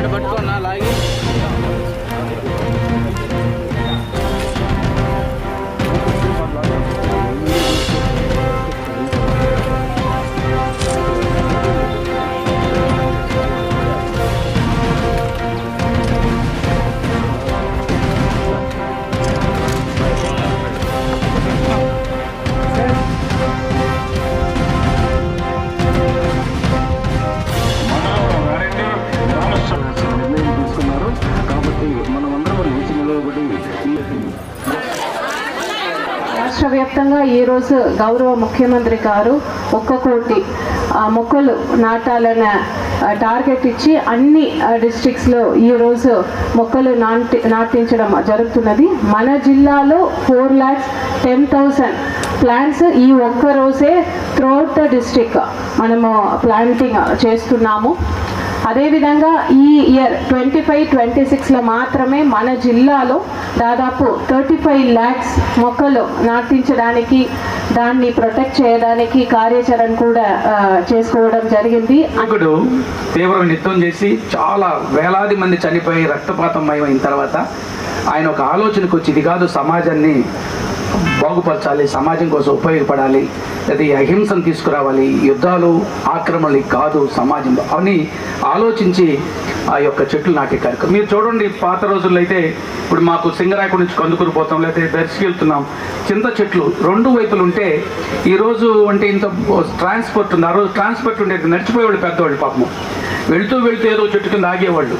ఇక్కడ పట్టుకున్నా లాగి భాగంగా ఈరోజు గౌరవ ముఖ్యమంత్రి గారు ఒక్క కోటి మొక్కలు నాటాలన్న టార్గెట్ ఇచ్చి అన్ని డిస్ట్రిక్ట్స్లో ఈరోజు మొక్కలు నాటి నాటించడం జరుగుతున్నది. మన జిల్లాలో four lakhs ten thousand plants ఈ ఒక్క రోజే త్రూఅవుట్ ద డిస్ట్రిక్ట్ మనము ప్లాంటింగ్ చేస్తున్నాము. అదేవిధంగా ఈ ఇయర్ ట్వంటీ ఫైవ్ ట్వంటీ సిక్స్లో మాత్రమే మన జిల్లాలో దాదాపు థర్టీ ఫైవ్ ల్యాక్స్ మొక్కలు నాటించడానికి దాన్ని ప్రొటెక్ట్ చేయడానికి కార్యాచరణ కూడా చేసుకోవడం జరిగింది. ఇప్పుడు తీవ్రమైన యుద్ధం చేసి చాలా వేలాది మంది చనిపోయి రక్తపాతం అయిన తర్వాత ఆయన ఒక ఆలోచనకు వచ్చి ఇది కాదు సమాజాన్ని బాగుపరచాలి సమాజం కోసం ఉపయోగపడాలి లేదా ఈ అహింసను తీసుకురావాలి యుద్ధాలు ఆక్రమణలు కాదు సమాజంలో అని ఆలోచించి ఆ యొక్క చెట్లు నాటే కార్యక్రమం. మీరు చూడండి పాత రోజుల్లో అయితే ఇప్పుడు మాకు సింగరాయకు నుంచి కందుకూరు పోతాం లేకపోతే దర్శకి వెళ్తున్నాం చింత చెట్లు రెండు వైపులు ఉంటే ఈరోజు అంటే ఇంత ట్రాన్స్పోర్ట్ ఉంది. ఆ రోజు ట్రాన్స్పోర్ట్ ఉండేది నడిచిపోయేవాళ్ళు పెద్దవాళ్ళు పాపం. వెళ్తూ వెళ్తూ ఏదో చెట్టు కింద ఆగేవాళ్ళు.